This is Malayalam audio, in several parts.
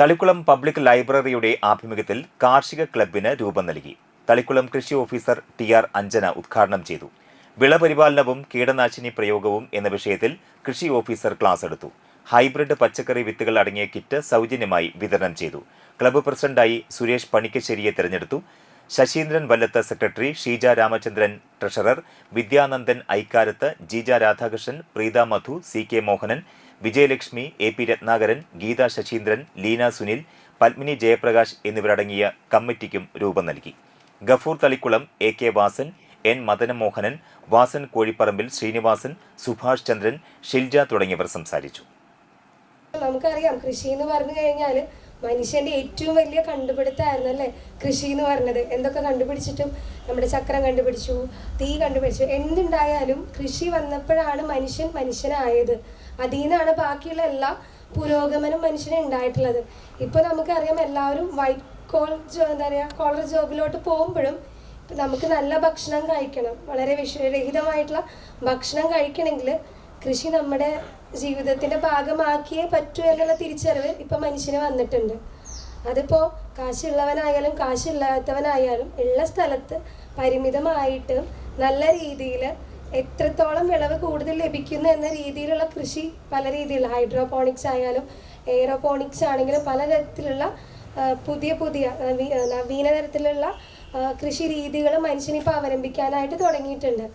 തളിക്കുളം പബ്ലിക് ലൈബ്രറിയുടെ ആഭിമുഖ്യത്തിൽ കാർഷിക ക്ലബിന് രൂപം നൽകി. തളിക്കുളം കൃഷി ഓഫീസർ ടി ആർ അഞ്ജന ഉദ്ഘാടനം ചെയ്തു. വിളപരിപാലനവും കീടനാശിനി പ്രയോഗവും എന്ന വിഷയത്തിൽ കൃഷി ഓഫീസർ ക്ലാസ് എടുത്തു. ഹൈബ്രിഡ് പച്ചക്കറി വിത്തുകൾ അടങ്ങിയ കിറ്റ് സൗജന്യമായി വിതരണം ചെയ്തു. ക്ലബ്ബ് പ്രസിഡന്റായി സുരേഷ് പണിക്കശ്ശേരിയെ തെരഞ്ഞെടുത്തു. Sasheendran Vallath secretary Sheeja Ramachandran treasurer. Vidyanandan Aikkarath Jeeja Radhakrishnan Preetha Madhu C K Mohanan Vijayalakshmi A P Ratnakaran Geetha Sasheendran Leena Sunil Padmini Jayaprakash എന്നിവരടങ്ങിയ കമ്മിറ്റിക്കും രൂപം നൽകി. Gafoor Thalikulam A K Vasan N Madanamohanan Vasan Kozhiparambil Sreenivasan Subhash Chandran Shilja തുടങ്ങിയവർ സംസാരിച്ചു. നമുക്കറിയാം കൃഷി എന്ന് പറഞ്ഞു കഴിഞ്ഞാൽ മനുഷ്യന്റെ ഏറ്റവും വലിയ കണ്ടുപിടുത്തമായിരുന്നു അല്ലേ? കൃഷി എന്ന് പറഞ്ഞത്. എന്തൊക്കെ കണ്ടുപിടിച്ചിട്ടും നമ്മുടെ ചക്രം കണ്ടുപിടിച്ചു തീ കണ്ടുപിടിച്ചു. എന്തുണ്ടായാലും കൃഷി വന്നപ്പോഴാണ് മനുഷ്യൻ മനുഷ്യനായത്. അതിൽ നിന്നാണ് ബാക്കിയുള്ള എല്ലാ പുരോഗമനം മനുഷ്യന് ഉണ്ടായിട്ടുള്ളത്. ഇപ്പോൾ നമുക്കറിയാം എല്ലാവരും വൈറ്റ് കോൾ എന്താ പറയുക കോളർ ജോബിലോട്ട് പോകുമ്പോഴും ഇപ്പം നമുക്ക് നല്ല ഭക്ഷണം കഴിക്കണം. വളരെ വിഷരഹിതമായിട്ടുള്ള ഭക്ഷണം കഴിക്കണമെങ്കിൽ കൃഷി നമ്മുടെ ജീവിതത്തിന്റെ ഭാഗമാക്കിയേ പറ്റൂ എന്നുള്ള തിരിച്ചറിവ് ഇപ്പൊ മനുഷ്യന് വന്നിട്ടുണ്ട്. അതിപ്പോ കാശുള്ളവനായാലും കാശില്ലാത്തവനായാലും ഉള്ള സ്ഥലത്ത് പരിമിതമായിട്ട് നല്ല രീതിയിൽ എത്രത്തോളം വിളവ് കൂടുതൽ ലഭിക്കുന്നു എന്ന രീതിയിലുള്ള കൃഷി പല രീതിയിലുള്ള ഹൈഡ്രോപോണിക്സ് ആയാലും എയറോപോണിക്സ് ആണെങ്കിലും പലതരത്തിലുള്ള പുതിയ പുതിയ നവീ- നവീന തരത്തിലുള്ള കൃഷി രീതികൾ മനുഷ്യനിപ്പോൾ അവലംബിക്കാനായിട്ട് തുടങ്ങിയിട്ടുണ്ട്.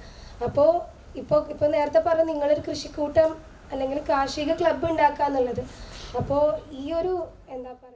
അപ്പോൾ ഇപ്പോൾ ഇപ്പോൾ നേരത്തെ പറഞ്ഞ നിങ്ങളൊരു കൃഷിക്കൂട്ടം അല്ലെങ്കിൽ കാർഷിക ക്ലബ്ബ് ഉണ്ടാക്കുക എന്നുള്ളത് അപ്പോൾ ഈ ഒരു എന്താ പറയുക